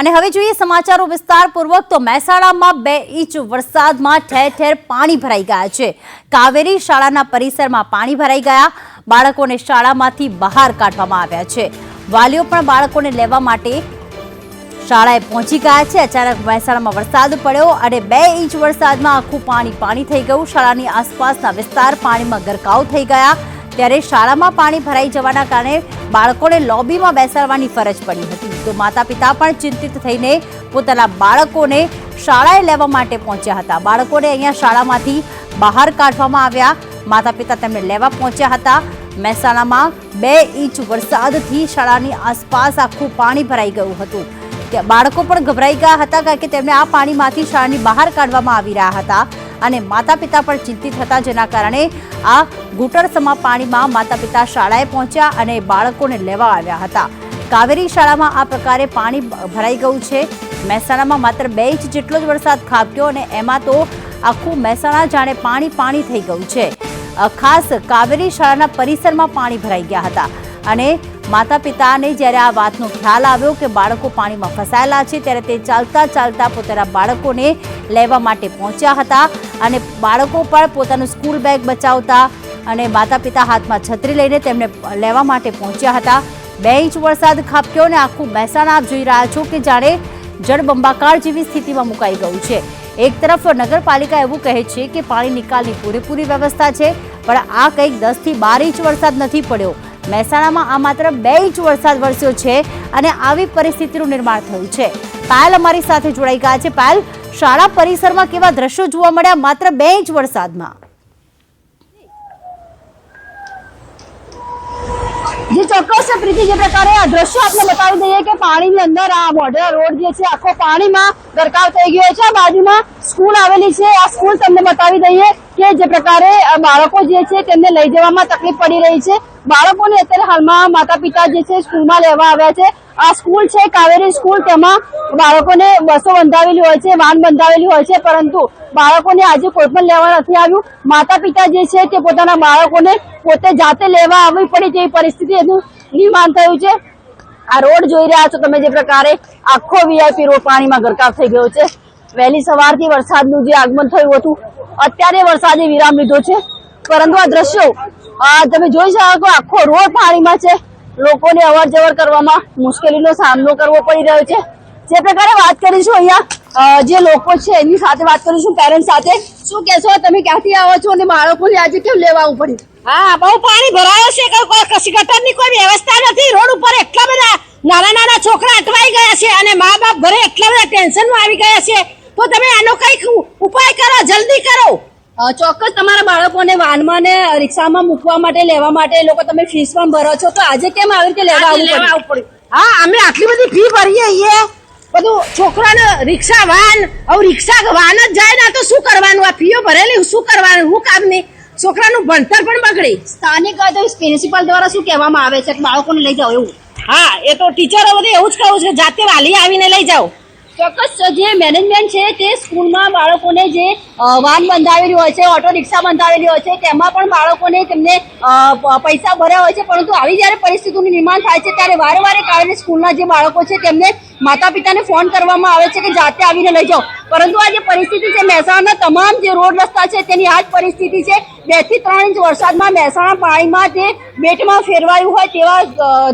અને હવે જોઈએ સમાચારો વિસ્તારપૂર્વક. તો મહેસાણામાં બે ઇંચ વરસાદમાં ઠેર ઠેર પાણી ભરાઈ ગયા છે. કાવેરી શાળાના પરિસરમાં પાણી ભરાઈ ગયા. બાળકોને શાળામાંથી બહાર કાઢવામાં આવ્યા છે. વાલીઓ પણ બાળકોને લેવા માટે શાળાએ પહોંચી ગયા છે. અચાનક મહેસાણામાં વરસાદ પડ્યો અને બે ઇંચ વરસાદમાં આખું પાણી પાણી થઈ ગયું. શાળાની આસપાસના વિસ્તાર પાણીમાં ગરકાવ થઈ ગયા. ત્યારે શાળામાં પાણી ભરાઈ જવાના કારણે બાળકોને લોબીમાં બેસાડવાની ફરજ પડી હતી. તો માતા પિતા પણ ચિંતિત થઈને પોતાના બાળકોને શાળાએ લેવા માટે પહોંચ્યા હતા. બાળકોને અહીંયા શાળામાંથી બહાર કાઢવામાં આવ્યા. માતા પિતા તેમને લેવા પહોંચ્યા હતા. મહેસાણામાં બે ઇંચ વરસાદથી શાળાની આસપાસ આખું પાણી ભરાઈ ગયું હતું. ત્યાં બાળકો પણ ગભરાઈ ગયા હતા કારણ કે તેમને આ પાણીમાંથી શાળાની બહાર કાઢવામાં આવી રહ્યા હતા અને માતા પિતા પણ ચિંતિત હતા જેના કારણે આ ઘૂંટણસમા પાણીમાં માતા પિતા શાળાએ પહોંચ્યા અને બાળકોને લેવા આવ્યા હતા. કાવેરી શાળામાં આ પ્રકારે પાણી ભરાઈ ગયું છે. મહેસાણામાં માત્ર બે ઇંચ જેટલો જ વરસાદ ખાબક્યો અને એમાં તો આખું મહેસાણા જાણે પાણી પાણી થઈ ગયું છે. ખાસ કાવેરી શાળાના પરિસરમાં પાણી ભરાઈ ગયા હતા અને માતા પિતાને જ્યારે આ વાતનો ખ્યાલ આવ્યો કે બાળકો પાણીમાં ફસાયેલા છે, ત્યારે તે ચાલતા ચાલતા પોતાના બાળકોને લેવા માટે પહોંચ્યા હતા અને બાળકો પણ પોતાનું સ્કૂલ બેગ બચાવતા અને માતા પિતા હાથમાં છત્રી લઈને તેમને લેવા માટે પહોંચ્યા હતા. બે ઇંચ વરસાદ ખાબક્યો અને આખું મહેસાણા આપ જોઈ રહ્યા છો કે જાણે જળબંબાકાર જેવી સ્થિતિમાં મુકાઈ ગયું છે. એક તરફ નગરપાલિકા એવું કહે છે કે પાણી નિકાલની પૂરેપૂરી વ્યવસ્થા છે, પણ આ કંઈક દસથી બાર ઇંચ વરસાદ નથી પડ્યો. મહેસાણામાં આ માત્ર બે ઇંચ વરસાદ વરસ્યો છે અને આવી પરિસ્થિતિનું નિર્માણ થયું છે. પાયલ અમારી સાથે જોડાઈ ગયા છે. પાયલ, શાળા પરિસરમાં કેવા દ્રશ્યો જોવા મળ્યા? માત્ર બે ઇંચ વરસાદમાં. જે ચોક્કસ પ્રીતિ જે પ્રકારે આ દ્રશ્ય આપણે બતાવી દઈએ કે પાણીની અંદર આ મોઢેરા રોડ જે છે, આખો પાણીમાં ગરકાવ થઈ ગયો છે. બાજુમાં સ્કૂલ આવેલી છે. આ સ્કૂલ તમને બતાવી દઈએ કે જે પ્રકારે બાળકો જે છે તેમને લઈ જવામાં તકલીફ પડી રહી છે. બાળકોને અત્યારે હાલમાં માતા પિતા જે છે સ્કૂલમાં લેવા આવ્યા છે. આ સ્કૂલ છે, કાવેરી સ્કૂલ. તેમાં બાળકોને બસો બંધાવેલી હોય છે, વાન બંધાવેલી હોય છે. પરંતુ બાળકોને આજે કોઈ પણ લેવા નથી આવ્યું. માતા પિતા જે છે તે પોતાના બાળકોને પોતે જાતે લેવા આવવી પડી તેવી પરિસ્થિતિ એનું નિર્માણ થયું છે. આ રોડ જોઈ રહ્યા છો તમે જે પ્રકારે આખો વીઆઈપી રોડ પાણીમાં ગરકાવ થઈ ગયો છે. વહેલી સવારથી વરસાદનું જે આગમન થયું હતું, અત્યારે વરસાદે વિરામ લીધો છે. પરંતુ આ દ્રશ્યો તમે જોઈ શકો આખો રોડ પાણીમાં છે. લોકોને અવર જવર કરવામાં મુશ્કેલીનો સામનો કરવો પડી રહ્યો છે. જે પ્રકારે વાત કરીશું અહીંયા જે લોકો છે, એની સાથે વાત કરીશું પેરેન્ટ સાથે. શું કહેશો? તમે ક્યાંથી આવો છો અને બાળકોને આજે કેમ લેવા આવવું પડ્યું? હા બહુ પાણી ભરાયો છે કે કોઈ કશી ગટરની કોઈ વ્યવસ્થા નથી. રોડ ઉપર એટલા બધા નાના નાના છોકરા અટવાઈ ગયા છે અને મા બાપ ઘરે એટલા બધા ટેન્શનમાં આવી ગયા છે. તો તમે આનો કંઈક ઉપાય કરો જલ્દી કરો. ચોક્કસ તમારા બાળકોને વાનમાં ને રિક્ષામાં મૂકવા માટે લેવા માટે એ લોકો તમે ફીસ પણ ભરો છો. તો આજે કેમ આવી રીતે લેવા આવવું પડ્યું હા અમે આટલી બધી ફી ભરીએ છીએ બધું છોકરાને રિક્ષા વાન હવે રિક્ષા વાન જ જાય ને તો શું કરવાનું? આ ફીઓ ભરેલી શું કરવાનું? શું કામની છોકરાનું ભણતર પણ બગડે. સ્થાનિક પ્રિન્સિપાલ દ્વારા શું કહેવામાં આવે છે? કે બાળકોને લઈ જાઓ એવું? હા એ તો ટીચરો બધે એવું જ કહું છે જાતે વાલી આવીને લઈ જાઓ. ચોક્કસ, જે મેનેજમેન્ટ છે તે સ્કૂલમાં બાળકોને જે વાન બંધાવેલી હોય છે ઓટો રિક્ષા બંધાવેલી હોય છે, તેમાં પણ બાળકોને તેમને પૈસા ભર્યા હોય છે, પરંતુ આવી જ્યારે પરિસ્થિતિનું નિર્માણ થાય છે, ત્યારે વારે વારે કારણે સ્કૂલના જે બાળકો છે, તેમને માતા પિતાને ફોન કરવામાં આવે છે કે જાતે આવીને લઈ જાઓ. પરંતુ આ જે પરિસ્થિતિ છે, મહેસાણાના તમામ જે રોડ રસ્તા છે, તેની આ જ પરિસ્થિતિ છે. બેથી ત્રણ ઇંચ વરસાદમાં મહેસાણા પાણીમાં તે બેટમાં ફેરવાયું હોય, તેવા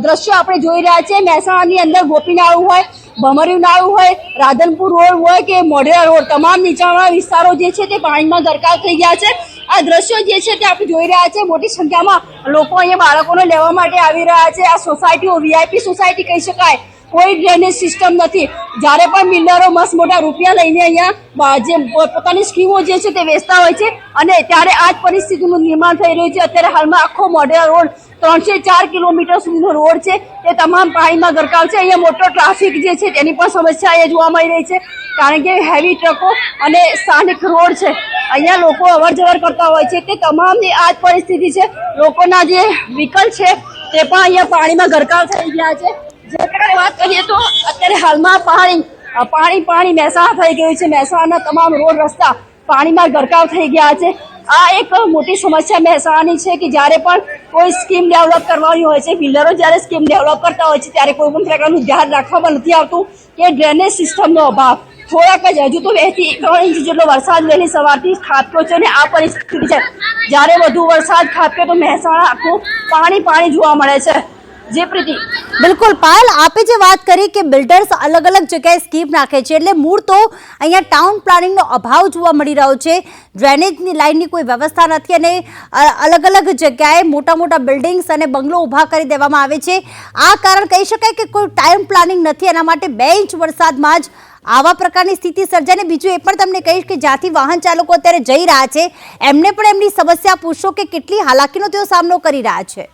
દ્રશ્યો આપણે જોઈ રહ્યા છીએ. મહેસાણાની અંદર ગોપીનાળું હોય ભમરિયું નાળું હોય, રાધનપુર રોડ હોય કે મોઢેરા રોડ, તમામ નીચાણવાળા વિસ્તારો જે છે તે પાણીમાં ગરકાવ થઈ ગયા છે. આ દ્રશ્યો જે છે તે આપણે જોઈ રહ્યા છે. મોટી સંખ્યામાં લોકો અહીંયા બાળકોને લેવા માટે આવી રહ્યા છે. આ સોસાયટીઓ વીઆઈપી સોસાયટી કહી શકાય. કોઈ ડ્રેનેજ સિસ્ટમ નથી. જ્યારે પણ બિલ્ડરો મસ્ત મોટા રૂપિયા લઈને અહીંયા જે પોતાની સ્કીમો જે છે તે વેચતા હોય છે અને ત્યારે આ જ પરિસ્થિતિનું નિર્માણ થઈ રહ્યું છે. અત્યારે હાલમાં આખો મોઢેરા રોડ ત્રણસો ચાર કિલોમીટર સુધીનો રોડ છે. તે તમામ પાણીમાં ગરકાવ છે. અહીંયા મોટો ટ્રાફિક જે છે તેની પણ સમસ્યા અહીંયા જોવા મળી રહી છે. કારણ કે હેવી ટ્રકો અને સ્થાનિક રોડ છે. અહીંયા લોકો અવર જવર કરતા હોય છે. તે તમામની આ જ પરિસ્થિતિ છે. લોકોના જે વ્હીકલ છે તે પણ અહીંયા પાણીમાં ગરકાવ થઈ ગયા છે. જે વાત કરીએ તો અત્યારે હાલમાં પાણી પાણી પાણી મહેસાણા થઈ ગયું છે. મહેસાણાના તમામ રોડ રસ્તા પાણીમાં ગરકાવ થઈ ગયા છે. આ એક મોટી સમસ્યા મહેસાણાની છે કે જ્યારે પણ કોઈ સ્કીમ ડેવલપ કરવાની હોય છે, બિલ્ડરો જ્યારે સ્કીમ ડેવલપ કરતા હોય છે, ત્યારે કોઈ પણ પ્રકારનું ધ્યાન રાખવામાં નથી આવતું કે ડ્રેનેજ સિસ્ટમનો અભાવ. થોડાક જ હજુ તો બેથી ત્રણ ઇંચ જેટલો વરસાદ વહેલી સવારથી ખાબક્યો છે અને આ પરિસ્થિતિ છે. જ્યારે વધુ વરસાદ ખાબકે તો મહેસાણા આખું પાણી પાણી જોવા મળે છે. જે પ્રીતિ બિલકુલ, પાયલ આપે જે વાત કરી કે બિલ્ડર્સ અલગ અલગ જગ્યાએ સ્કીમ નાખે છે, એટલે મૂળ તો અહીંયા ટાઉન પ્લાનિંગનો અભાવ જોવા મળી રહ્યો છે. ડ્રેનેજની લાઇનની કોઈ વ્યવસ્થા નથી અને અલગ અલગ જગ્યાએ મોટા મોટા બિલ્ડિંગ્સ અને બંગલો ઊભા કરી દેવામાં આવે છે. આ કારણ કહી શકાય કે કોઈ ટાઈમ પ્લાનિંગ નથી, એના માટે બે ઇંચ વરસાદમાં જ આવા પ્રકારની સ્થિતિ સર્જાય ને બીજું એ પણ તમને કહીશ કે જ્યાંથી વાહન ચાલકો અત્યારે જઈ રહ્યા છે, એમને પણ એમની સમસ્યા પૂછશો કે કેટલી હાલાકીનો તેઓ સામનો કરી રહ્યા છે.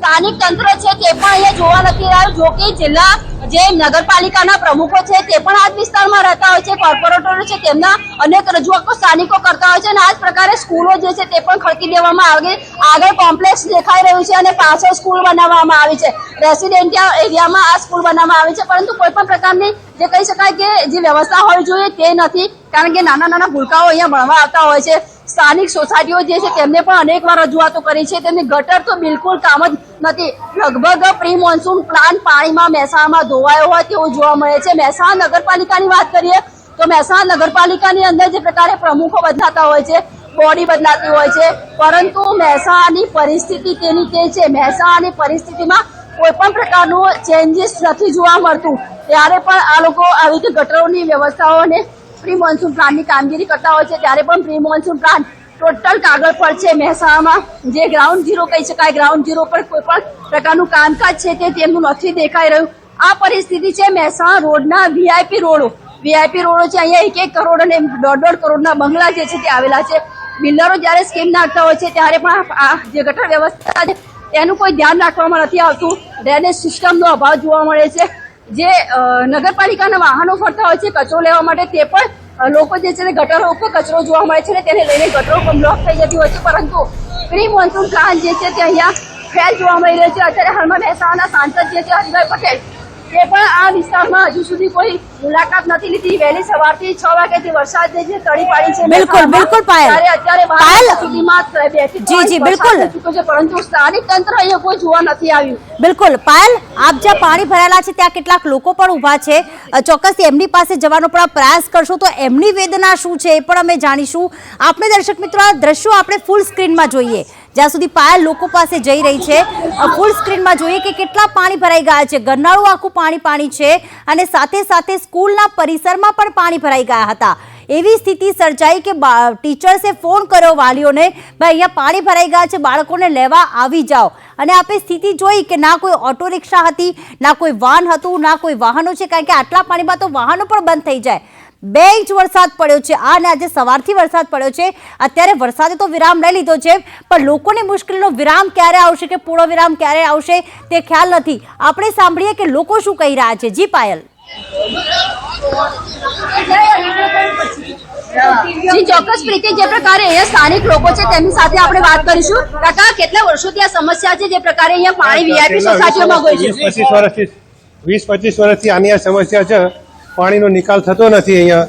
સ્થાનિક તંત્ર છે તે પણ અહીંયા જોવા નથી રહ્યું. જો કે જિલ્લા જે નગરપાલિકાના પ્રમુખો છે તે પણ આ વિસ્તારમાં રહેતા હોય છે, કોર્પોરેટરો છે તેમના અનેક રજૂઆતો સ્થાનિકો કરતા હોય છે અને આ જ પ્રકારે સ્કૂલો જે છે તે પણ ખડકી દેવામાં આવે. આગળ કોમ્પ્લેક્સ દેખાઈ રહ્યું છે અને પાછળ સ્કૂલ બનાવવામાં આવી છે. રેસિડેન્ટિયલ એરિયામાં આ સ્કૂલ બનાવવામાં આવી છે. પરંતુ કોઈ પણ પ્રકારની જે કહી શકાય કે જે વ્યવસ્થા હોવી જોઈએ તે નથી. કારણ કે નાના નાના ભૂલકાઓ અહીંયા ભણવા આવતા હોય છે. સ્થાનિક સોસાયટીઓ જે છે તેમને પણ અનેક વાર રજૂઆતો કરી છે. તેમની ગટર તો બિલકુલ કામ જ નથી. લગભગ પ્રી મોન્સૂન પ્લાન પાણીમાં મહેસાણામાં ધોવાયો હોય તેવું જોવા મળે છે. મહેસાણા નગરપાલિકાની વાત કરીએ તો મહેસાણા નગરપાલિકાની અંદર જે પ્રકારે પ્રમુખો બદલાતા હોય છે, બોડી બદલાતી હોય છે, પરંતુ મહેસાણાની પરિસ્થિતિ તેની તે છે. મહેસાણાની પરિસ્થિતિમાં કોઈ પણ પ્રકારનું ચેન્જીસ નથી જોવા મળતું. ત્યારે પણ આ લોકો આવી રીતે ગટરોની વ્યવસ્થાઓને પ્રી મોન્સૂન પ્લાનની કામગીરી કરતા હોય છે, ત્યારે પણ પ્રી મોન્સૂન પ્લાન ટોટલ કાગળ પર છે મહેસાણામાં. જે ગ્રાઉન્ડ ઝીરો કહી શકાય ગ્રાઉન્ડ ઝીરો પર કોઈ પણ પ્રકારનું કામકાજ છે તે તેમનું નથી દેખાઈ રહ્યું. આ પરિસ્થિતિ છે મહેસાણા રોડના વીઆઈપી રોડો. વીઆઈપી રોડો છે, અહીંયા એક એક કરોડ અને દોઢ દોઢ કરોડના બંગલા જે છે તે આવેલા છે. બિલ્ડરો જ્યારે સ્કીમ નાખતા હોય છે, ત્યારે પણ આ જે ગટર વ્યવસ્થા છે, તેનું કોઈ ધ્યાન રાખવામાં નથી આવતું. ડ્રેનેજ સિસ્ટમનો અભાવ જોવા મળે છે. જે નગરપાલિકાના વાહનો ફરતા હોય છે, કચરો લેવા માટે તે પણ લોકો જે છે તે ગટરો ઉપર કચરો જોવા મળે છે ને તેને લઈને ગટરો પણ બ્લોક થઈ જતી હોય છે. પરંતુ પ્રી મોન્સૂન પ્લાન જે છે તે અહીંયા ફેલ જોવા મળી રહ્યો છે. અત્યારે હાલમાં મહેસાણાના સાંસદ જે છે હરિભાઈ પટેલ તે પણ આ વિસ્તારમાં હજુ સુધી કોઈ મુલાકાત નથી લીધી. વહેલી સવારથી છ વાગ્યાથી વરસાદ જે તળી પાડી છે. બિલકુલ, બિલકુલ, પાયલ. અત્યારે પાયલ. સુધીમાં બેઠી જી, જી, બિલકુલ. પરંતુ સ્થાનિક તંત્ર અહીંયા કોઈ જોવા નથી આવ્યું. બિલકુલ. પાયલ આપ જ્યાં પાણી ભરાયેલા છે ત્યાં કેટલાક લોકો પણ ઊભા છે. ચોક્કસ એમની પાસે જવાનો પણ પ્રયાસ કરશો તો એમની વેદના શું છે એ પણ અમે જાણીશું. આપણે દર્શક મિત્રો આ દ્રશ્યો આપણે ફૂલ સ્ક્રીનમાં જોઈએ. જ્યાં સુધી પાયલ લોકો પાસે જઈ રહી છે ફૂલ સ્ક્રીનમાં જોઈએ કે કેટલા પાણી ભરાઈ ગયા છે. ગરનાળું આખું પાણી પાણી છે અને સાથે સાથે સ્કૂલના પરિસરમાં પણ પાણી ભરાઈ ગયા હતા. એવી સ્થિતિ સર્જાઈ કે ટીચર્સે ફોન કર્યો વાલીઓને, ભાઈ, અહીંયા પાણી ભરાઈ ગયા છે, બાળકોને લેવા આવી જાઓ. અને આપણે સ્થિતિ જોઈ કે ના કોઈ ઓટો રિક્ષા હતી, ના કોઈ વાન હતું, ના કોઈ વાહનો છે, કારણ કે આટલા પાણીમાં તો વાહનો પણ બંધ થઈ જાય. બે ઇંચ વરસાદ પડ્યો છે. આ અને આજે સવારથી વરસાદ પડ્યો છે. અત્યારે વરસાદે તો વિરામ લઈ લીધો છે પણ લોકોની મુશ્કેલીનો વિરામ ક્યારે આવશે કે પૂર્ણ વિરામ ક્યારે આવશે તે ખ્યાલ નથી. આપણે સાંભળીએ કે લોકો શું કહી રહ્યા છે. જી પાયલ. જી ચોક્કસ રીતે જે પ્રકારે અહીંયા સ્થાનિક લોકો છે તેમની સાથે આપણે વાત કરીશું. કાકા કેટલા વર્ષોથી આ સમસ્યા છે જે પ્રકારે અહીંયા પાણી વીઆઈપી સોસાયટીઓમાં ગયું વીસ છે પચીસ વર્ષથી વીસ પચીસ વર્ષથી આની આ સમસ્યા છે. પાણીનો નિકાલ થતો નથી અહીંયા.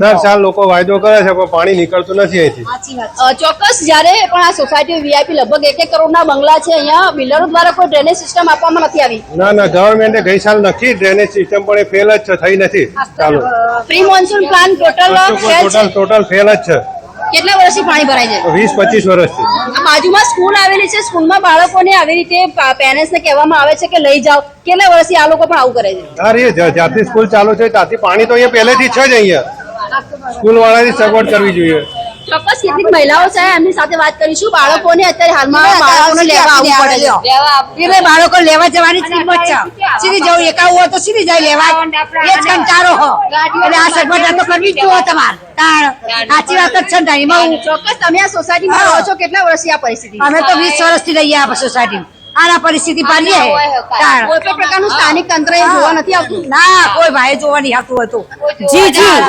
દર સાલ લોકો વાયદો કરે છે પણ પાણી નીકળતું નથી અહીંથી. ચોક્કસ જ્યારે પણ આ સોસાયટી વીઆઈપી લગભગ એક એક કરોડના બંગલા છે અહીંયા બિલ્ડરો દ્વારા કોઈ ડ્રેનેજ સિસ્ટમ આપવામાં નથી આવી. ના ના ગવર્મેન્ટે ગઈ સાલ નક્કી ડ્રેનેજ સિસ્ટમ પણ એ ફેલ જ છે થઈ નથી. ચાલુ. Pre monsoon plan total total total fail જ છે. કેટલા વર્ષથી પાણી ભરાય છે? વીસ પચીસ વર્ષથી. આ બાજુમાં સ્કૂલ આવેલી છે. સ્કૂલમાં બાળકોને આવી રીતે પેરેન્ટ્સને કહેવામાં આવે છે કે લઈ જાઓ. કેટલા વર્ષથી આ લોકો પણ આવું કરે છે? અરે જ્યાંથી સ્કૂલ ચાલુ છે ત્યાંથી પાણી તો અહીંયા પહેલેથી છે જ અહીંયા. સ્કૂલ વાળાની સગવડ કરવી જોઈએ. ચોક્કસ કેટલીક મહિલાઓ છે એમની સાથે વાત કરીશું. બાળકોને અત્યારે હાલમાં બાળકોને લેવા આવવું પડે છે. એટલે બાળકો લેવા જવાની જ કિંમત છે. સીધી જવું એકાવું હોય તો સીધી જાય લેવા એ જ કંટારો હો. એટલે આ સગવડ તો કરવી જ જોઈએ તમારે. સાચી વાત જ છે ને ચોક્કસ તમે આ સોસાયટીમાં રહો છો કેટલા વર્ષથી આ પરિસ્થિતિ અમે તો વીસ વર્ષથી રહીએ આ સોસાયટી આના પરિસ્થિતિ પાડીએ તાણ. કોઈ પણ પ્રકારનું સ્થાનિક તંત્ર એ જોવા નથી આવતું. ના કોઈ ભાઈ જોવા નહીં આવતું હતું. જી જી.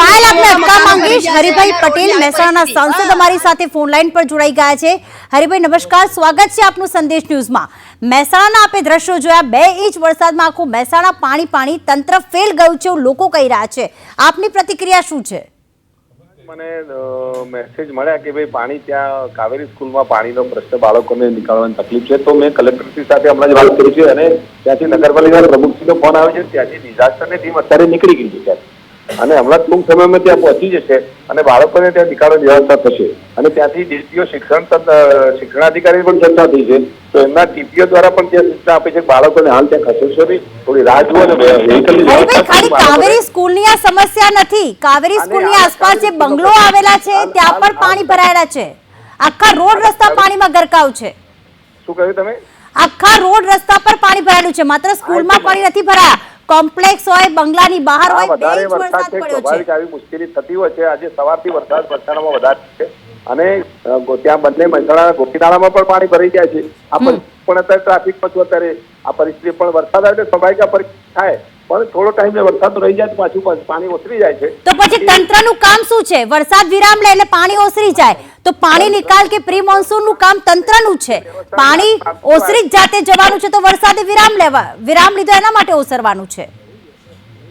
પાયલ આપને અટકા માંગીશ. હરિભાઈ પટેલ મહેસાણાના સાંસદ અમારી સાથે ફોન લાઈન પર જોડાઈ ગયા છે. હરિભાઈ નમસ્કાર. સ્વાગત છે આપનું સંદેશ ન્યૂઝમાં. મહેસાણાના આપે દ્રશ્યો જોયા. બે ઇંચ વરસાદમાં આખું મહેસાણા પાણી પાણી તંત્ર ફેલ ગયું છે એવું લોકો કહી રહ્યા છે. આપની પ્રતિક્રિયા શું છે? મને મેસેજ મળ્યા કે ભાઈ પાણી ત્યાં કાવેરી સ્કૂલમાં પાણીનો પ્રશ્ન બાળકોને નીકળવાની તકલીફ છે. તો મેં કલેક્ટરશ્રી સાથે હમણાં જ વાત કરી છે અને ત્યાંથી નગરપાલિકાના પ્રમુખશ્રીનો ફોન આવે છે. ત્યાંથી ડિઝાસ્ટરની ટીમ અત્યારે નીકળી ગઈ છે. ત્યાં અને હમણાં ટૂંક સમયમાં ત્યાં પહોંચી જશે અને બાળકોને ત્યાં નીકાળવાની વ્યવસ્થા થશે. અને ત્યાંથી ડીટીઓ શિક્ષણ શિક્ષણાધિકારી પણ ચર્ચા થઈ છે. તો એમના ટીપીઓ દ્વારા પણ ત્યાં સૂચના આપી છે બાળકોને હાલ ત્યાં ખસેડશો નહીં. થોડી રાહ જુઓ અને કાવેરી સ્કૂલની આ સમસ્યા નથી. કાવેરી સ્કૂલ સ્કૂલની આસપાસ જે બંગલો આવેલા છે ત્યાં પણ પાણી ભરાયેલા છે. આખા રોડ રસ્તા પાણીમાં ગરકાવ છે. શું કહ્યું તમે? આખા રોડ રસ્તા પર પાણી ભરાયેલું છે. માત્ર સ્કૂલમાં પાણી નથી ભરાયા. કોમ્પ્લેક્સ હોય બંગલાની બહાર હોય બે ઇંચ વરસાદ છે પડ્યો છે. આવી મુશ્કેલી થતી હોય છે. આજે સવારથી વરસાદ મહેસાણામાં વધારે છે. અને ત્યાં બંને મહેસાણા ગોપીનાળામાં પણ પાણી ભરાઈ જાય છે. આ પણ અત્યારે ટ્રાફિક પછી અત્યારે આ પરિસ્થિતિ પણ વરસાદ આવે એટલે સ્વાભાવિક થાય. પણ થોડો ટાઈમ વરસાદ રહી જાય તો પાછું પાણી ઓસરી જાય છે. તો પછી તંત્રનું કામ શું છે? વરસાદ વિરામ લે એટલે પાણી ઓસરી જાય. તો પાણી નિકાલ કે પ્રી મોન્સૂનનું કામ તંત્રનું છે? પાણી ઓસરી જ જાતે જવાનું છે તો વરસાદે વિરામ લેવા વિરામ લીધો એના માટે ઓસરવાનું છે?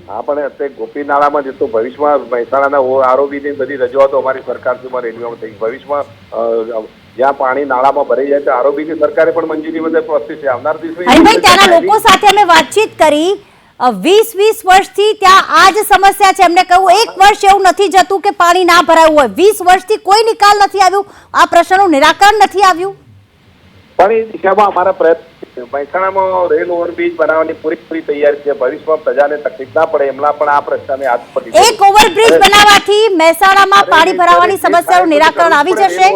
હા પણ અત્યારે ગોપીનાળામાં જે તો ભવિષ્યમાં મહેસાણાના આરોપી ની બધી રજૂઆતો અમારી સરકાર સુધીમાં રેડિયોમાં થઈ. ભવિષ્યમાં જ્યાં પાણી નાળામાં ભરાઈ જાય છે આરોપીની સરકારે પણ મંજૂરી બધે પ્રોસેસ છે. આવનાર દિવસે ત્યાંના લોકો સાથે અમે વાતચીત કરી. વીસ વીસ વર્ષથી ત્યાં આ જ સમસ્યા છે. એમને કહ્યું, એક વર્ષ એવું નથી જતું કે પાણી ના ભરાયું હોય. વીસ વર્ષથી કોઈ નિકાલ નથી આવ્યું. આ પ્રશ્નનું નિરાકરણ નથી આવ્યું. પણ દિશામાં અમારા પ્રયત્ન છે. મહેસાણામાં રેલ ઓવરબ્રિજ બનાવવાની પૂરેપૂરી તૈયારી છે. ભવિષ્યમાં પ્રજાને તકલીફ ના પડે એમના પણ આ પ્રશ્નને હાથ પડી એક ઓવરબ્રિજ બનાવવાથી મહેસાણામાં પાણી ભરાવાની સમસ્યાનું નિરાકરણ આવી જશે.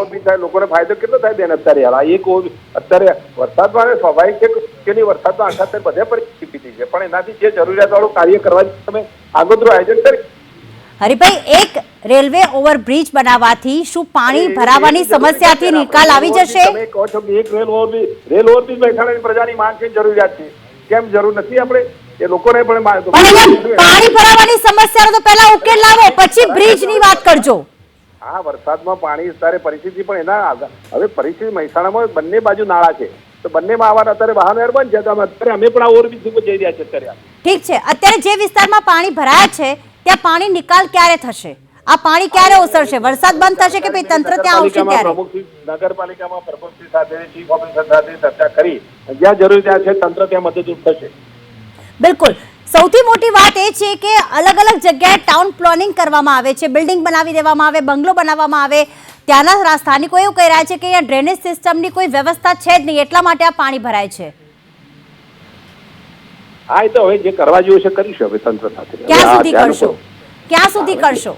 લોકોને ફાયદો કેટલો થાય બેન અત્યારે હાલ? આ એક અત્યારે વરસાદમાં સ્વાભાવિક છે કે નહીં? વરસાદમાં આખા બધે પરિસ્થિતિ છે. પણ એનાથી જે જરૂરિયાત વાળું કાર્ય કરવા તમે આગોતરું આયોજન કરી હરિભાઈ એક રેલવે ઓવરબ્રિજ બનાવવાથી શું પાણી ભરાવાની સમસ્યાથી નિકાલ આવી જશે? તમે કહો છો કે એક રેલ ઓવરબ્રિજ રેલ ઓવરબ્રિજ મહેસાણાની પ્રજાની માંગ છે જરૂરિયાત છે. કેમ જરૂર નથી આપણે? એ લોકોને પણ માંગ- પાણી ભરાવાની સમસ્યાનો તો પહેલા ઉકેલ લાવો પછી બ્રિજની વાત કરજો. હા વરસાદમાં પાણી અત્યારે પરિસ્થિતિ પણ એના હવે પરિસ્થિતિ મહેસાણામાં બંને બાજુ નાળા છે. તો બંનેમાં આવવાના અત્યારે વાહન બંધ છે. અત્યારે અમે પણ આ ઓવરબ્રિજ જઈ રહ્યા છે અત્યારે. ઠીક છે. અત્યારે જે વિસ્તારમાં પાણી ભરાયા છે ત્યાં પાણી નિકાલ ક્યારે થશે? આ પાણી ક્યારે ઓસરશે? વરસાદ બંધ થશે કે ભાઈ તંત્ર ત્યાં આવશે ત્યારે નગરપાલિકામાં પ્રમુખશ્રી સાથે ચીફ ઓફિસર સાથે ચર્ચા કરી જ્યાં જરૂર ત્યાં છે તંત્ર ત્યાં મદદરૂપ થશે. બિલકુલ. સૌથી મોટી વાત એ છે કે અલગ અલગ જગ્યાએ ટાઉન પ્લાનિંગ કરવામાં આવે છે. બિલ્ડિંગ બનાવી દેવામાં આવે બંગલો બનાવવામાં આવે. ત્યાંના સ્થાનિકો એવું કહી રહ્યા છે કે અહીંયા ડ્રેનેજ સિસ્ટમની કોઈ વ્યવસ્થા છે જ નહીં. એટલા માટે આ પાણી ભરાય છે. હા એ તો હવે જે કરવા જેવું છે કરીશું હવે તંત્ર સાથે. ક્યાં સુધી કરશો? ક્યાં સુધી કરશો?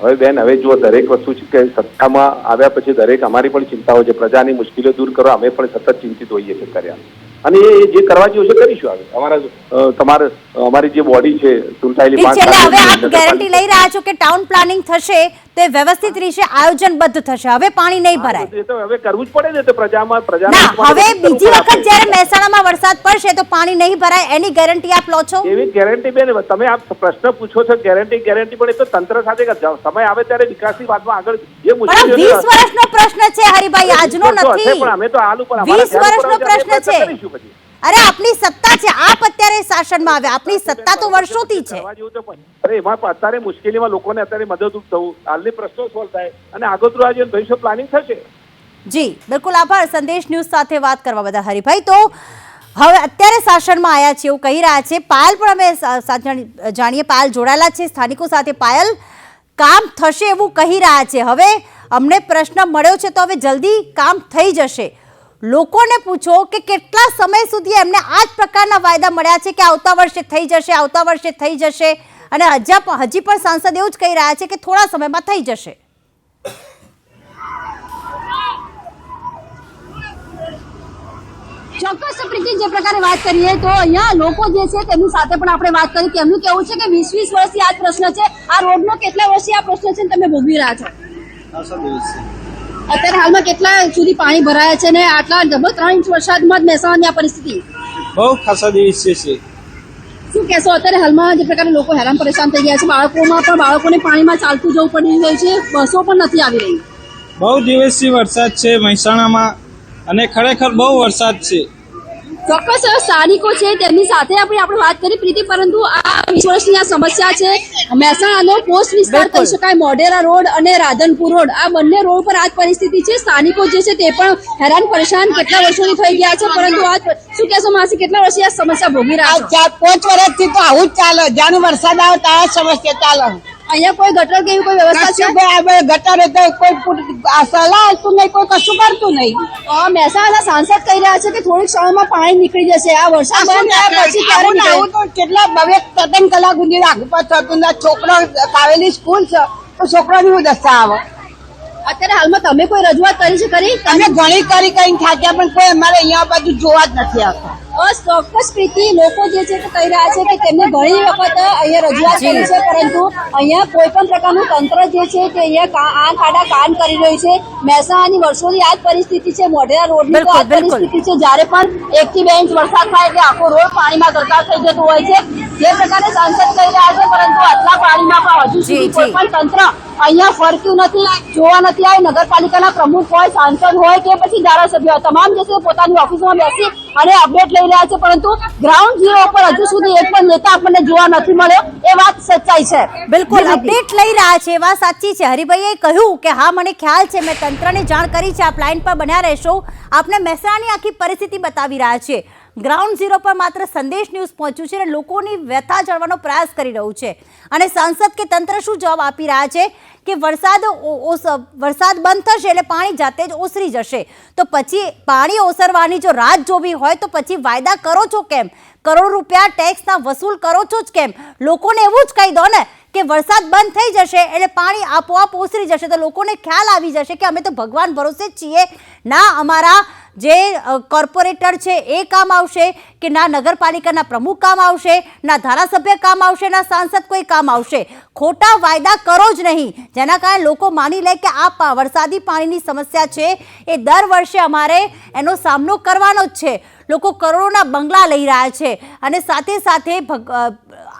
હવે બેન હવે જો દરેક વસ્તુ છે કે સત્તામાં આવ્યા પછી દરેક અમારી પણ ચિંતા હોય છે. પ્રજાની મુશ્કેલીઓ દૂર કરવા અમે પણ સતત ચિંતિત હોઈએ છીએ કર્યા. અને એ જે કરવા જેવું છે કરીશું આવે અમારા તમારે અમારી જે બોડી છે ચૂંટાયેલી પાંચ હવે આપ ગેરંટી લઈ રહ્યા છો કે ટાઉન પ્લાનિંગ થશે તે વ્યવસ્થિત રીતે આયોજનબદ્ધ થશે. હવે પાણી નહીં ભરાય. એ તો હવે કરવું જ પડે ને તો પ્રજામાં પ્રજા ના હવે બીજી વખત જ્યારે મહેસાણામાં વરસાદ પડશે તો પાણી નહીં ભરાય. એની ગેરંટી આપ લો છો? એવી ગેરંટી બેન તમે આ પ્રશ્ન પૂછો છો ગેરંટી ગેરંટી પણ એ તો તંત્ર સાથે સમય આવે ત્યારે વિકાસની વાતમાં આગળ જે મુશ્કેલીઓ વીસ વર્ષનો પ્રશ્ન છે હરિભાઈ આજનો નથી. પણ અમે તો હાલ ઉપર અમારા વીસ ધ્યાન ઉપર વર્ષનો પ્રશ્ન છે. પછી. અરે આપની સત્તા છે. આપ અત્યારે શાસનમાં આવ્યા. આપની સત્તા તો વર્ષોથી છે. અરે એમાં અત્યારે મુશ્કેલીમાં લોકોને અત્યારે મદદરૂપ થવું. હાલની પ્રશ્નો સોલ્વ થાય. અને આગોતરું આજે ભવિષ્ય પ્લાનિંગ થશે. જી બિલકુલ આભાર. સંદેશ ન્યૂઝ સાથે વાત કરવા બધા હરિભાઈ. તો હવે અત્યારે શાસનમાં આવ્યા છે એવું કહી રહ્યા છે. પાયલ પણ અમે જાણીએ. પાયલ જોડાયેલા છે. સ્થાનિકો સાથે પાયલ કામ થશે એવું કહી રહ્યા છે. હવે અમને પ્રશ્ન મળ્યો છે તો હવે જલ્દી કામ થઈ જશે. લોકોને પૂછો કે કેટલા સમય સુધી એમને આ જ પ્રકારના વાયદા મળ્યા છે કે આવતા વર્ષે થઈ જશે આવતા વર્ષે થઈ જશે? અને હજા હજી પણ સાંસદ એવું જ કહી રહ્યા છે કે થોડા સમયમાં થઈ જશે. ચોક્કસ પ્રીતિ જે પ્રકારે વાત કરીએ તો અહીંયા લોકો જે છે તેમની સાથે પણ આપણે વાત કરી તેમનું કેવું છે કે વીસ વીસ વર્ષથી આ પ્રશ્ન છે. આ રોડનો કેટલા વર્ષથી આ પ્રશ્ન છે તમે ભોગવી રહ્યા છો? અત્યારે હાલમાં કેટલા સુધી પાણી ભરાયા છે ને આટલા ડબલ ત્રણ ઇંચ વરસાદમાં જ મહેસાણાની આ પરિસ્થિતિ? બહુ ખાસા દિવસ છે. શું કહેશો અત્યારે હાલમાં જે પ્રકારે લોકો હેરાન પરેશાન થઈ ગયા છે બાળકોમાં પણ બાળકોને પાણીમાં ચાલતું જવું પડી રહ્યું છે બસો પણ નથી આવી રહી. બહુ દિવસથી વરસાદ છે મહેસાણામાં અને ખરેખર બહુ વરસાદ છે. ચોક્કસ સ્થાનિકો છે તેમની સાથે આપણે આપણે વાત કરી પ્રીતિ પરંતુ આ વીસ આ સમસ્યા છે મહેસાણાનો પોસ્ટ વિસ્તાર. કહી શકાય મોઢેરા રોડ અને રાધનપુર રોડ આ બંને રોડ પર આ પરિસ્થિતિ છે સ્થાનિકો જે છે તે પણ હેરાન પરેશાન કેટલા વર્ષોથી થઈ ગયા છે પરંતુ આ શું કહેશો માસી કેટલા વર્ષથી આ સમસ્યા ભોગવી રહ્યા છો પાંચ વર્ષથી તો આવું જ ચાલે જ્યાંનું વરસાદ આવે ત્યાં સમસ્યા ચાલે અહીંયા કોઈ ગટર કે એવી કોઈ વ્યવસ્થા છે? કે આ હવે ગટર એટલે કોઈ સલાહ આપતું નહીં કોઈ કશું કરતું નહીં. અ, મહેસાણાના સાંસદ કહી રહ્યા છે કે થોડીક સમયમાં પાણી નીકળી જશે. આ વરસાદ બંધ થયા પછી ક્યારે આવું તો કેટલા હવે ત્રણ કલાક સુધી આગળ થતું ને છોકરો કાવેલી સ્કૂલ છે તો છોકરાની હું દશા આવે? અત્યારે હાલમાં તમે કોઈ રજૂઆત કરી છે કરી તમે ઘણી કરી કરીને થાક્યા પણ કોઈ અમારે અહીંયા બાજુ જોવા જ નથી આવતા. ચોક્કસ પ્રીતિ લોકો જે છે તે કહી રહ્યા છે કે તેમને ઘણી વખત અહીંયા રજૂઆત કરી છે પરંતુ અહીંયા કોઈ પણ પ્રકારનું તંત્ર જે છે તે અહીંયા આંખ આડા કાન કરી રહ્યું છે. મહેસાણાની વર્ષોની આ જ પરિસ્થિતિ છે મોઢેરા રોડની તો આ. પરિસ્થિતિ છે જ્યારે પણ એક થી બે ઇંચ વરસાદ થાય એટલે આખો રોડ પાણીમાં ગરકાવ થઈ જતો હોય છે. જે પ્રકારે સાંસદ કહી રહ્યા છે પરંતુ આટલા પાણીમાં પણ હજુ સુધી કોઈ પણ તંત્ર અહીંયા ફરતું નથી જોવા નથી આવ્યું નગરપાલિકાના પ્રમુખ હોય સાંસદ હોય કે પછી ધારાસભ્ય હોય તમામ જે છે પોતાની ઓફિસમાં બેસી અને અપડેટ લઈ રહ્યા છે. પરંતુ ગ્રાઉન્ડ ઝીરો પર હજુ સુધી એક પણ નેતા આપણને જોવા નથી મળ્યો. એ વાત સચ્ચાઈ છે. બિલકુલ અપડેટ લઈ રહ્યા છે. એ વાત સાચી છે. હરિભાઈએ કહ્યું કે હા મને ખ્યાલ છે. મેં તંત્રને જાણ કરી છે. આપ લાઈન પર બન્યા રહેશો. આપને મહેસાણાની આખી પરિસ્થિતિ બતાવી રહ્યા છે. ગ્રાઉન્ડ ઝીરો પર માત્ર સંદેશ ન્યૂઝ પહોંચ્યું છે અને લોકોની વ્યથા જાણવાનો પ્રયાસ કરી રહ્યું છે. અને સાંસદ કે તંત્ર શું જવાબ આપી રહ્યા છે કે વરસાદ વરસાદ બંધ થશે એટલે પાણી જાતે જ ઓસરી જશે. તો પછી પાણી ઓસરવાની જો રાત જોવી હોય તો પછી વાયદા કરો છો કેમ? કરોડ રૂપિયા ટેક્સના વસૂલ કરો છો જ કેમ? લોકોને એવું જ કહી દો ને કે વરસાદ બંધ થઈ જશે એટલે પાણી આપોઆપ ઓસરી જશે તો લોકોને ખ્યાલ આવી જશે કે અમે તો ભગવાન ભરોસે જ છીએ. ના, અમારા જે કોર્પોરેટર છે એ કામ આવશે કે ના નગરપાલિકાના પ્રમુખ કામ આવશે, ના ધારાસભ્ય કામ આવશે, ના સાંસદ કોઈ કામ આવશે. ખોટા વાયદા કરો જ નહીં. જેના કારણે લોકો માની લે કે આ વરસાદી પાણીની સમસ્યા છે એ દર વર્ષે અમારે એનો સામનો કરવાનો જ છે. લોકો કરોડોના બંગલા લઈ રહ્યા છે અને સાથે સાથે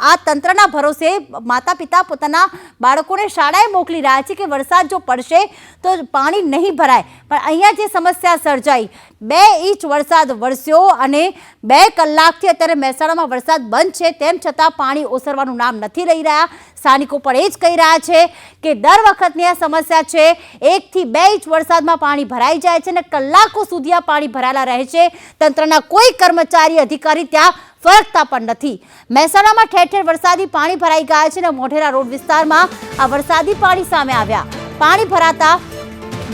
આ તંત્રના ભરોસે માતા પિતા પોતાના બાળકોને શાળાએ મોકલી રહ્યા છે કે વરસાદ જો પડશે તો પાણી નહીં ભરાય. પણ અહીંયા જે સમસ્યા સર્જાઈ, બે ઇંચ વરસાદ વરસ્યો અને બે કલાકથી અત્યારે મહેસાણામાં વરસાદ બંધ છે, તેમ છતાં પાણી ઓસરવાનું નામ નથી રહી રહ્યા. સ્થાનિકો પણ એ જ કહી રહ્યા છે કે દર વખતની આ સમસ્યા છે, એકથી બે ઇંચ વરસાદમાં પાણી ભરાઈ જાય છે અને કલાકો સુધી આ પાણી ભરાયેલા રહે છે. તંત્રના કોઈ કર્મચારી, અધિકારી ત્યાં ફરકતા પણ નથી. મહેસાણામાં ઠેર ઠેર વરસાદી પાણી ભરાઈ ગયા છે અને મોઢેરા રોડ વિસ્તારમાં આ વરસાદી પાણી સામે આવ્યા. પાણી ભરાતા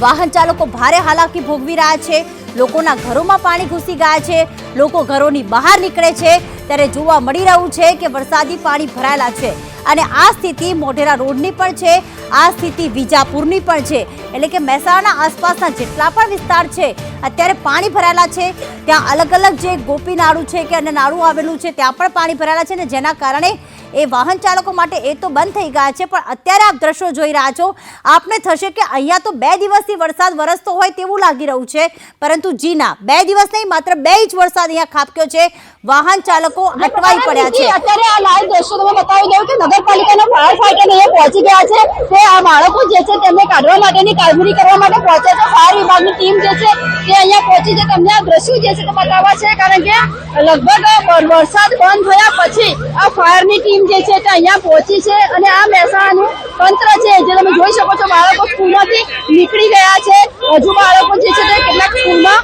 વાહન ચાલકો ભારે હાલાકી ભોગવી રહ્યા છે. લોકોના ઘરોમાં પાણી ઘૂસી ગયા છે. લોકો ઘરોની બહાર નીકળે છે. ત્યારે જોવા મળી રહ્યું છે કે વરસાદી પાણી ભરાયેલા છે. અને આ સ્થિતિ મોઢેરા રોડની પણ છે. આ સ્થિતિ વિજાપુરની પણ છે. એટલે કે મહેસાણાના આસપાસના જેટલા પણ વિસ્તાર છે, અત્યારે પાણી ભરાયેલા છે. ત્યાં અલગ અલગ જે ગોપી નાળું છે કે અને નાળું આવેલું છે, ત્યાં પણ પાણી ભરાયેલા છે ને જેના કારણે એ વાહન ચાલકો માટે એ તો બંધ થઈ ગયા છે પણ અત્યારે આપ દ્રશ્યો જોઈ રહ્યા છો. આપને થશે કે અહીંયા તો બે દિવસથી વરસાદ વરસતો હોય તેવું લાગી રહ્યું છે પરંતુ જી ના બે દિવસ નહીં માત્ર બે ઇંચ વરસાદ અહીંયા ખાબક્યો છે. વાહન ચાલકો અટવાઈ પડ્યા છે. અત્યારે આ લાઈવ દ્રશ્યો તમે બતાવી દઉં કે નગરપાલિકાના ફાયર ફાઈટર અહીંયા પહોંચી ગયા છે તે આ બાળકો જે છે તેમને કાઢવા માટેની કામગીરી કરવા માટે પહોંચે છે. ફાયર વિભાગની ટીમ જે છે તે અહીંયા પહોંચી છે. તમને આ દ્રશ્યો જે છે તે બતાવવા છે કારણ કે લગભગ વરસાદ બંધ થયા પછી આ ફાયરની ટીમ જે છે તે અહીંયા પહોંચી છે અને આ મહેસાણાનું તંત્ર છે, જે તમે જોઈ શકો છો, બાળકો સ્કૂલમાંથી નીકળી ગયા છે. હજુ બાળકો જે છે તે કેટલાક સ્કૂલમાં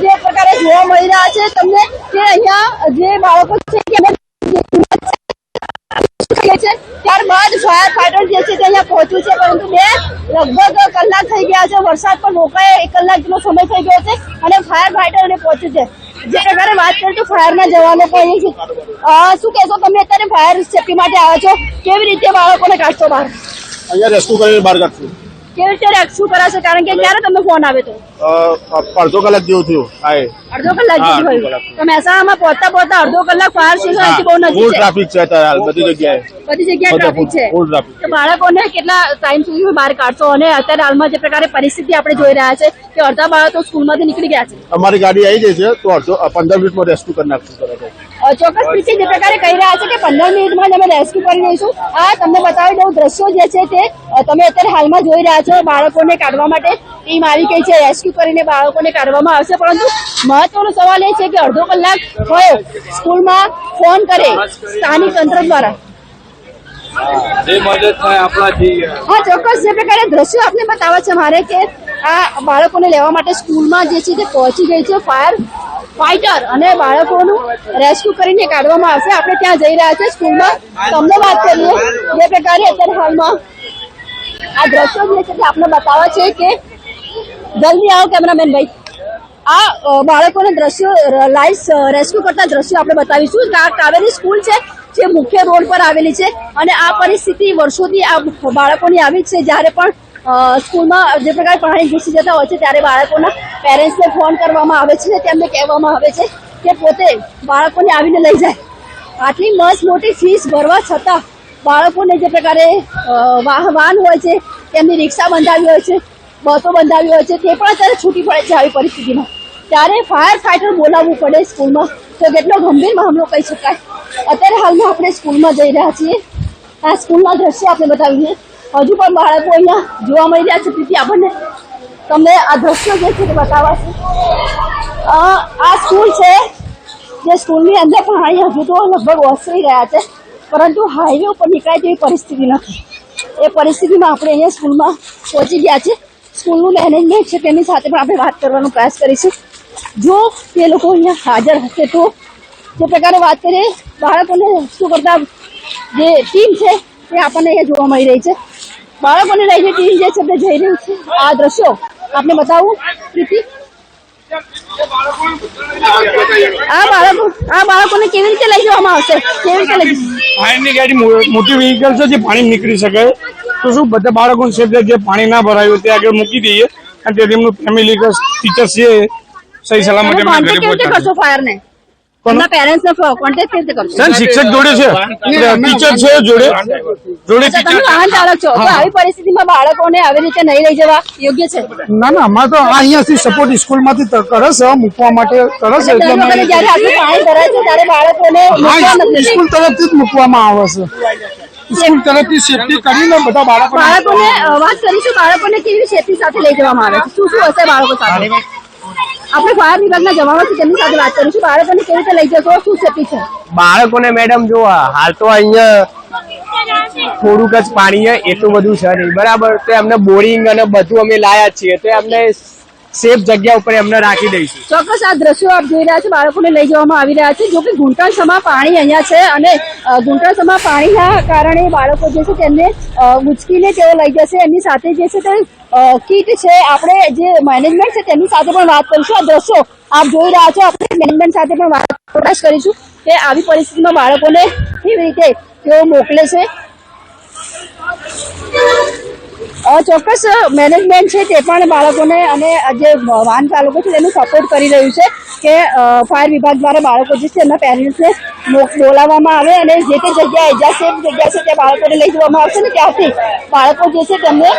જે પ્રકારે જોવા મળી રહ્યા છે. તમને કે અહીંયા જે બાળકો છે છે, ત્યારબાદ ફાયર ફાઈટર જે છે તે અહીંયા પહોંચ્યું છે. પરંતુ બે લગભગ કલાક થઈ ગયા છે. વરસાદ પણ રોકાય, એક કલાક જેટલો સમય થઈ ગયો છે અને ફાયર ફાઈટર અને પહોંચ્યું છે. જે પ્રકારે વાત કરીએ તો ફાયરના જવાનો પણ છે. શું કહેશો? તમે અત્યારે ફાયર સેફટી માટે આવ્યા છો. કેવી રીતે બાળકોને કાઢશો બહાર? અહીંયા રેસ્ક્યુ કરીને બહાર કાઢશું. કેવી રીતે રેસ્ક્યુ કરાશે? કારણ કે ક્યારે તમને ફોન આવે તો? અડધો કલાક જેવું થયું. હા અડધો કલાક જેવું થયું. તો મહેસાણામાં પહોંચતા પહોંચતા અડધો કલાક ફાયર સ્ટેશન અહીંથી બહુ નજીક ફૂલ ટ્રાફિક છે અત્યારે હાલ બધી જગ્યાએ. બધી જગ્યાએ ટ્રાફિક છે. ફૂલ ટ્રાફિક તો બાળકોને કેટલા ટાઈમ સુધી બહાર કાઢશો? અને અત્યારે હાલમાં જે પ્રકારે પરિસ્થિતિ આપણે જોઈ રહ્યા છે કે અડધા બાળકો સ્કૂલમાંથી નીકળી ગયા છે. અમારી ગાડી આવી જાય છે તો અડધો પંદર મિનિટમાં રેસ્ક્યુ કરી નાખશું. ચોક્કસ પીસી જે પ્રકારે કહી રહ્યા છે કે પંદર મિનિટમાં જ અમે રેસ્ક્યુ કરી દઈશું આ તમને બતાવી દઉં દ્રશ્યો જે છે તે. તમે અત્યારે હાલમાં જોઈ રહ્યા છો બાળકોને કાઢવા માટે. ટીમ આવી ગઈ છે રેસ્ક્યુ કરીને બાળકોને કાઢવામાં આવશે. પરંતુ મહત્વનો સવાલ એ છે કે અડધો કલાક થયો સ્કૂલમાં ફોન કરે સ્થાનિક તંત્ર દ્વારા. હા ચોક્કસ જે પ્રકારે દ્રશ્યો આપને બતાવે છે મારે કે આ બાળકોને લેવા માટે સ્કૂલમાં જે છે તે પહોંચી ગઈ છે. ફાયર ફાઈટર અને બાળકોનું રેસ્ક્યુ કરીને કાઢવામાં આવશે. આપણે ત્યાં જઈ રહ્યા છે સ્કૂલમાં. તમને વાત કરીએ. જે પ્રકારે અત્યારે હાલમાં આ દ્રશ્યો જે છે. તે આપને બતાવે છે કે જલ્દી આવો કેમેરામેન ભાઈ. આ બાળકોને દ્રશ્યો લાઈવ રેસ્ક્યુ કરતા દ્રશ્યો આપણે બતાવીશું. આ કાવેરી સ્કૂલ છે, જે મુખ્ય રોડ પર આવેલી છે. અને આ પરિસ્થિતિ વર્ષોથી આ બાળકોની આવી છે. જ્યારે પણ સ્કૂલમાં જે પ્રકારે પાણી ઘૂસી જતા હોય છે, ત્યારે બાળકોના પેરેન્ટ્સને ફોન કરવામાં આવે છે તેમને કહેવામાં આવે છે કે પોતે બાળકોને આવીને લઈ જાય. આટલી મસ્ત મોટી ફીસ ભરવા છતાં બાળકોને જે પ્રકારે વાહન હોય છે, તેમની રિક્ષા બંધાવી હોય છે, બસો બંધાવી હોય છે, તે પણ અત્યારે છૂટી પડે છે આવી પરિસ્થિતિમાં. ત્યારે ફાયર ફાઈટર બોલાવવું પડે સ્કૂલમાં. તો કેટલો ગંભીર મામલો કહી શકાય. અત્યારે હાલમાં આપણે સ્કૂલમાં જઈ રહ્યા છીએ. આ સ્કૂલના દ્રશ્ય આપણે બતાવીએ. હજુ પણ બાળકો અહીંયા જોવા મળી રહ્યા છે. તેથી આપણને તમને આ દ્રશ્યો જે છે તે બતાવવા છે. આ સ્કૂલ છે જે સ્કૂલની અંદર પાણી હજુ તો લગભગ ઓસરી રહ્યા છે. પરંતુ હાઈવે ઉપર નીકળાય તેવી પરિસ્થિતિ નથી. એ પરિસ્થિતિમાં આપણે અહીંયા સ્કૂલમાં પહોંચી ગયા છે સ્કૂલનું મેનેજમેન્ટ છે તેની સાથે પણ આપણે વાત કરવાનો પ્રયાસ કરીશું. જો તે લોકો અહીંયા હાજર હશે તો જે પ્રકારે વાત કરીએ, બાળકોને શું કરતા જે ટીમ છે તે આપણને અહીંયા જોવા મળી રહી છે. બાળકોને લઈને ટીમ જે છે જઈ રહી છે. આ દ્રશ્યો આપને બતાવું પ્રીતિ. આ બાળકો આ બાળકોને કેવી રીતે લઈ જવામાં આવશે? કેવી રીતે લઈ ફાયરની ગાડી મોટી વ્હીકલ છે જે પાણી નીકળી શકે. તો શું બધા બાળકોને સેફ જે પાણી ના ભરાયું તે આગળ મૂકી દઈએ અને તેથી એમનું ફેમિલી ટીચર છે સહી સલામત તમે ઘરે પહોંચાડે. ફાયર શિક્ષક જોડે છે? ટીચર છે જોડે? જોડે તમે ટીચર વાહન ચાલક છો. આવી પરિસ્થિતિમાં બાળકોને આવી રીતે નહીં લઈ જવા યોગ્ય છે? ના ના અમારે તો આ અહીંયાથી સપોર્ટ સ્કૂલમાંથી ત- કરે છે મૂકવા માટે કરે છે એટલે અમે જયારે આટલું પાણી ભરાય છે ત્યારે બાળકોને સ્કૂલ તરફથી જ મૂકવામાં આવે છે. સ્કૂલ તરફથી સેફટી કરીને બધા બાળકો બાળકોને વાત કરીશું બાળકોને કેવી સેફટી સાથે લઈ જવામાં આવે છે? શું શું હશે બાળકો સાથે? આપણે ફાયર વિભાગના જવાનો છે તેમની સાથે વાત કરીશું. બાળકોને કેવી રીતે લઈ જશો? શું સેફટી છે? બાળકોને મેડમ જો હાલ તો અહીંયા થોડુંક જ પાણી એટલું બધું છે નહીં. બરાબર? તો એમને બોરિંગ અને બધું અમે લાયા છીએ. તો એમને સેફ જગ્યા ઉપર એમને રાખી દઈશું. ચોક્કસ આ દ્રશ્યો આપ જોઈ રહ્યા છો. બાળકોને લઈ જવામાં આવી રહ્યા છે. જો કે ઘૂંટણસમાં પાણી અહીંયા છે અને અ, ઘૂંટણસમાં પાણીના કારણે બાળકો જે છે તેમને ઉચકીને તેઓ લઈ જશે. એમની સાથે જે છે તે કીટ છે. આપણે જે મેનેજમેન્ટ છે તેની સાથે પણ વાત કરીશું. આ દ્રશ્યો આપ જોઈ રહ્યા છો. આપણે મેનેજમેન્ટ સાથે પણ વાત પ્રકાશ કરીશું કે આવી પરિસ્થિતિમાં બાળકોને કેવી રીતે તેઓ મોકલે છે. ચોક્કસ મેનેજમેન્ટ છે તે પણ બાળકોને અને જે વાહન ચાલકો છે તેનું સપોર્ટ કરી રહ્યું છે કે ફાયર વિભાગ દ્વારા બાળકો જે છે એમના પેરેન્ટ્સને બોલાવવામાં આવે અને જે તે જગ્યાએ જ્યાં સેફ જગ્યા છે ત્યાં બાળકોને લઈ જવામાં આવશે ને ત્યાંથી બાળકો જે છે તેમને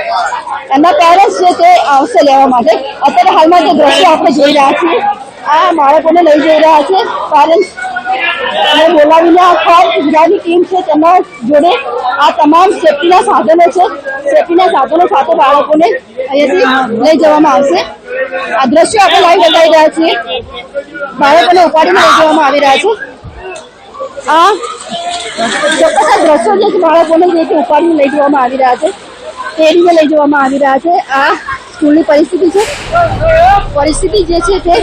એમના પેરેન્ટ્સ છે તે આવશે લેવા માટે. અત્યારે હાલમાં જે દ્રશ્ય આપણે જોઈ રહ્યા છીએ. આ બાળકોને લઈ જઈ રહ્યા છે. પેરેન્ટ્સ અને બોલાવીને આ ખાસ ગુજરાતની ટીમ છે, તેમના જોડે આ તમામ સેફટીના સાધનો છે. સેફટીના સાધનો સાથે બાળકોને અહીંયાથી લઈ જવામાં આવશે. આ દ્રશ્યો આપણે લાઈવ બતાવી રહ્યા છીએ. બાળકોને ઉપાડીને લઈ જવામાં આવી રહ્યા છે. આ ચોક્કસ આ દ્રશ્યો જે બાળકોને જે ઉપાડીને લઈ જવામાં આવી રહ્યા છે. તેડીને લઈ જવામાં આવી રહ્યા છે. આ સ્કૂલની પરિસ્થિતિ છે. પરિસ્થિતિ જે છે તે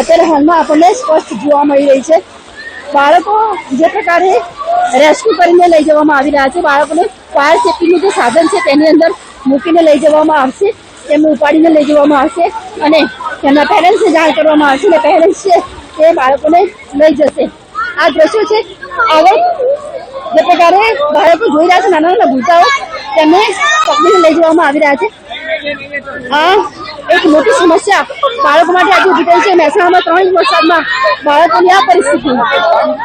અત્યારે હાલમાં આપણને સ્પષ્ટ જોવા મળી રહી છે. બાળકો જે પ્રકારે રેસ્ક્યુ કરીને લઈ જવામાં આવી રહ્યા છે. બાળકોને ફાયર સેફ્ટીનું જે સાધન છે તેની અંદર મૂકીને લઈ જવામાં આવશે. તેમને ઉપાડીને લઈ જવામાં આવશે અને તેમના પેરેન્ટ્સને જાણ કરવામાં આવશે અને પેરેન્ટ્સ છે તે બાળકોને લઈ જશે. આ દ્રશ્યો છે. આગળ જે પ્રકારે બાળકો જોઈ રહ્યા છે નાના નાના ભૂતાઓ તેમને પકડીને લઈ જવામાં આવી રહ્યા છે. આ એક મોટી સમસ્યા. બાળકો માટે આજે ઊભી છે મહેસાણામાં ત્રણ વરસાદમાં બાળકોની આ પરિસ્થિતિ.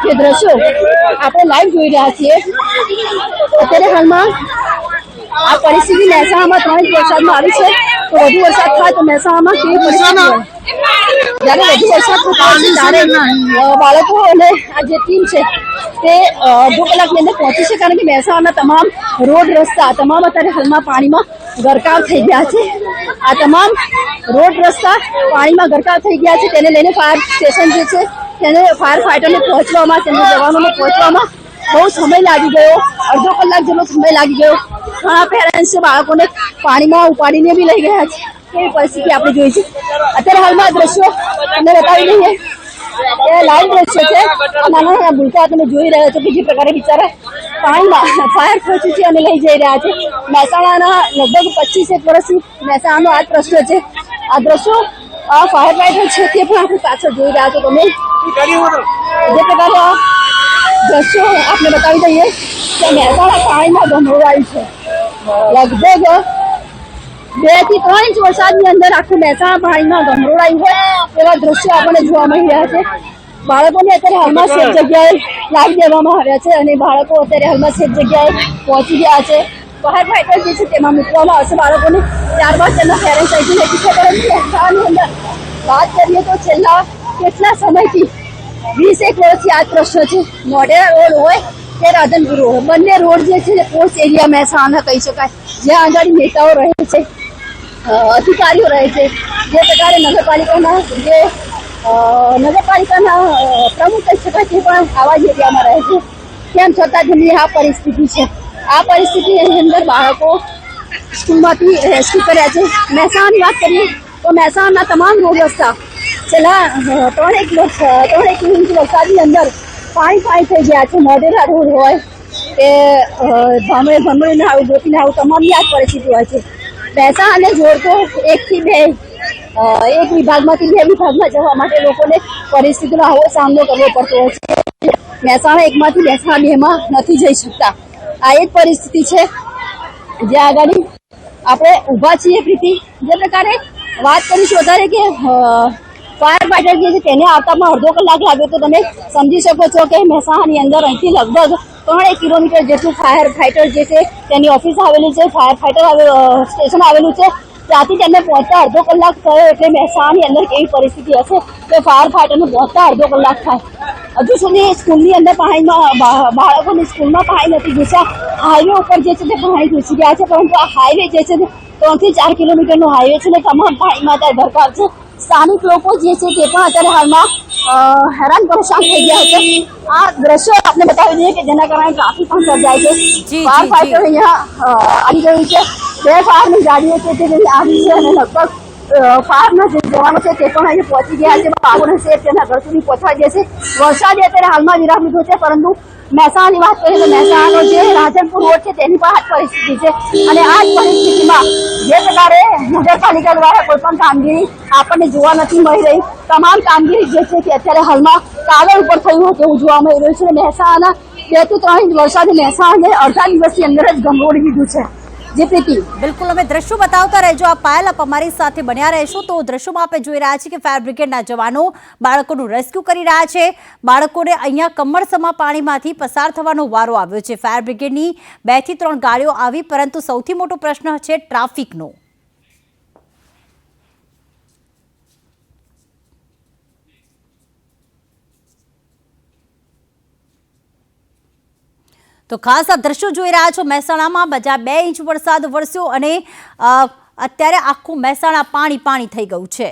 જે દ્રશ્યો આપણે લાઈવ જોઈ રહ્યા છીએ. અત્યારે હાલમાં આ પરિસ્થિતિ મહેસાણામાં ત્રણ વરસાદમાં આવી છે. તો વધુ વરસાદ થાય તો મહેસાણામાં કેવી પરિસ્થિતિ જ્યારે વધુ વરસાદ હોય ત્યારે બાળકો અને આ જે ટીમ છે તે અડધો કલાકની અંદર પહોંચી છે કારણ કે મહેસાણાના તમામ રોડ રસ્તા તમામ અત્યારે હાલમાં પાણીમાં ગરકાવ થઈ ગયા છે આ તમામ રોડ રસ્તા પાણીમાં ગરકાવ થઈ ગયા છે તેને લઈને ફાયર સ્ટેશન જે છે તેને ફાયર ફાઈટરને પહોંચવામાં તેમના જવાનોને પહોંચવામાં બહુ સમય લાગી ગયો અડધો કલાક જેટલો સમય લાગી ગયો ઘણા પેરેન્ટ્સે બાળકોને પાણીમાં ઉપાડીને બી લઈ ગયા છે। કેવી પરિસ્થિતિ આપણે જોઈ છે અત્યારે હાલમાં દ્રશ્યો તમને બતાવી દઈએ. એ લાઈવ દ્રશ્ય છે. નાના નાના ભૂલકા તમે જોઈ રહ્યા છો કે જે પ્રકારે બિચારા પાણીમાં ફાયર પહોંચી છે અને લઈ જઈ રહ્યા છે. મહેસાણાના લગભગ પચીસેક વર્ષથી મહેસાણાનો આ પ્રશ્ન છે. આ દ્રશ્યો આ ફાયર ફાઈટર છે તે પણ આપણે પાછળ જોઈ રહ્યા છો તમે. જે પ્રકારે આ દ્રશ્યો આપણે બતાવી દઈએ કે મહેસાણા પાણીમાં ગંભોરાયું છે. લગભગ બેથી ત્રણ ઇંચ વરસાદની અંદર આખું મહેસાણા પાણીમાં ગંભોરાયું હોય એવા દ્રશ્યો આપણને જોવા મળી રહ્યા છે. બાળકોને અત્યારે હાલમાં સેફ જગ્યાએ લાવી દેવામાં આવ્યા છે અને બાળકો અત્યારે હાલમાં સેફ જગ્યાએ પહોંચી ગયા છે. ફાયર ફાઈટર જે છે તેમાં મૂકવામાં આવશે બાળકોને. ત્યારબાદ તેમના પેરેન્ટ્સ અહીંથી લઈ જશે. પરંતુ મહેસાણાની અંદર વાત કરીએ તો છેલ્લા કેટલા સમયથી વીસ એક વર્ષથી આ પ્રશ્ન છે. મોઢેરા રોડ હોય કે રાધનપુર રોડ હોય. બંને રોડ જે છે પોસ્ટ એરિયા મહેસાણા કહી શકાય. જ્યાં આગળ નેતાઓ રહે છે. અધિકારીઓ રહે છે. જે પ્રકારે નગરપાલિકાના, જે નગરપાલિકાના પ્રમુખ કહી શકાય તે પણ આવા જ એરિયામાં રહે છે. તેમ છતાં તેમની આ પરિસ્થિતિ છે. આ પરિસ્થિતિની અંદર બાળકો સ્કૂલમાંથી રેસ્ક્યુ કર્યા છે. મહેસાણાની વાત કરીએ તો મહેસાણાના તમામ રોડ રસ્તા છેલ્લા ત્રણેક ત્રણેક ઇંચ વરસાદની અંદર પાણી પાણી થઈ ગયા છે. મોઢેરા રોડ હોય કે ભામરે ભમરીને આવું ગોપીને આવું તમામની આ પરિસ્થિતિ હોય છે. મહેસાણાને જોડતો એકથી બે એક વિભાગમાંથી બે વિભાગમાં જવા માટે લોકોને પરિસ્થિતિનો આવો સામનો કરવો પડતો હોય છે. મહેસાણા એકમાંથી મહેસાણા બેમાં નથી જઈ શકતા. આ એક પરિસ્થિતિ છે. જ્યાં આગળ આપણે ઊભા છીએ પ્રીતિ. જે પ્રકારે વાત કરીશું, વધારે કે ફાયર ફાઈટર જે છે તેને આવતામાં અડધો કલાક લાગ્યો તો તમે સમજી શકો છો કે મહેસાણાની અંદર અહીંથી લગભગ ત્રણ કિલોમીટર જેટલું ફાયર ફાઈટર જે છે તેની ઓફિસ આવેલી છે, ફાયર ફાઈટર સ્ટેશન આવેલું છે. ત્યાંથી તેમને પહોંચતા અડધો કલાક થયો એટલે મહેસાણાની અંદર કેવી પરિસ્થિતિ હશે કે ફાયર ફાઈટરને પહોંચતા અડધો કલાક થાય. હજુ સુધી સ્કૂલની અંદર પાણીમાં બાળકોની સ્કૂલમાં પાણી નથી ઘૂસ્યા. હાઈવે ઉપર જે છે તે પાણી ઘૂસી ગયા છે, પરંતુ આ હાઈવે જે છે ત્રણથી ચાર કિલોમીટરનો હાઈવે છે ને તમામ પાણીમાં ત્યાં દરકાર છે. સ્થાનિક લોકો જે છે તે પણ અત્યારે હાલમાં હેરાન પરેશાન થઈ ગયા છે. આ દ્રશ્યો આપણે બતાવી દઈએ કે જેના કારણે ટ્રાફિક પણ સર્જાય છે. ફાયર ફાઈટર અહીંયા આવી ગયું છે. બે ફાયરની ગાડીઓ છે તે આવી છે અને લગભગ ફાયરના જે જવાનો છે તે પણ અહીંયા પહોંચી ગયા છે. બાળકોને સેફ તેના ઘર સુધી પહોંચાડી છે. વરસાદે અત્યારે હાલમાં વિરામ લીધો છે પરંતુ મહેસાણાની વાત કરીએ તો મહેસાણાનો જે રાધનપુર રોડ છે, તેની પણ આ પરિસ્થિતિ છે. અને આ જ પરિસ્થિતિમાં જે પ્રકારે નગરપાલિકા દ્વારા કોઈ પણ કામગીરી આપણને જોવા નથી મળી રહી. તમામ કામગીરી જે છે તે અત્યારે હાલમાં કાગળ ઉપર થયું હોય તેવું જોવા મળી રહ્યું છે. મહેસાણાના બેથી ત્રણ વરસાદે મહેસાણાને અડધા દિવસની અંદર જ ગમરોડી દીધું છે. જે બિલકુલ અમે દ્રશ્યો બતાવતા રહેજો. આ પાયલ આપ અમારી સાથે બન્યા રહેશો તો દ્રશ્યોમાં આપણે જોઈ રહ્યા છીએ કે ફાયર બ્રિગેડના જવાનો બાળકોનું રેસ્ક્યુ કરી રહ્યા છે. બાળકોને અહીંયા કમરસમા પાણીમાંથી પસાર થવાનો વારો આવ્યો છે. ફાયર બ્રિગેડની બેથી ત્રણ ગાડીઓ આવી, પરંતુ સૌથી મોટો પ્રશ્ન છે ટ્રાફિકનો. તો ખાસ આ દ્રશ્યો જોઈ રહ્યા છો, મહેસાણામાં બજા બે ઇંચ વરસાદ વરસ્યો અને અત્યારે આખું મહેસાણા પાણી પાણી થઈ ગયું છે.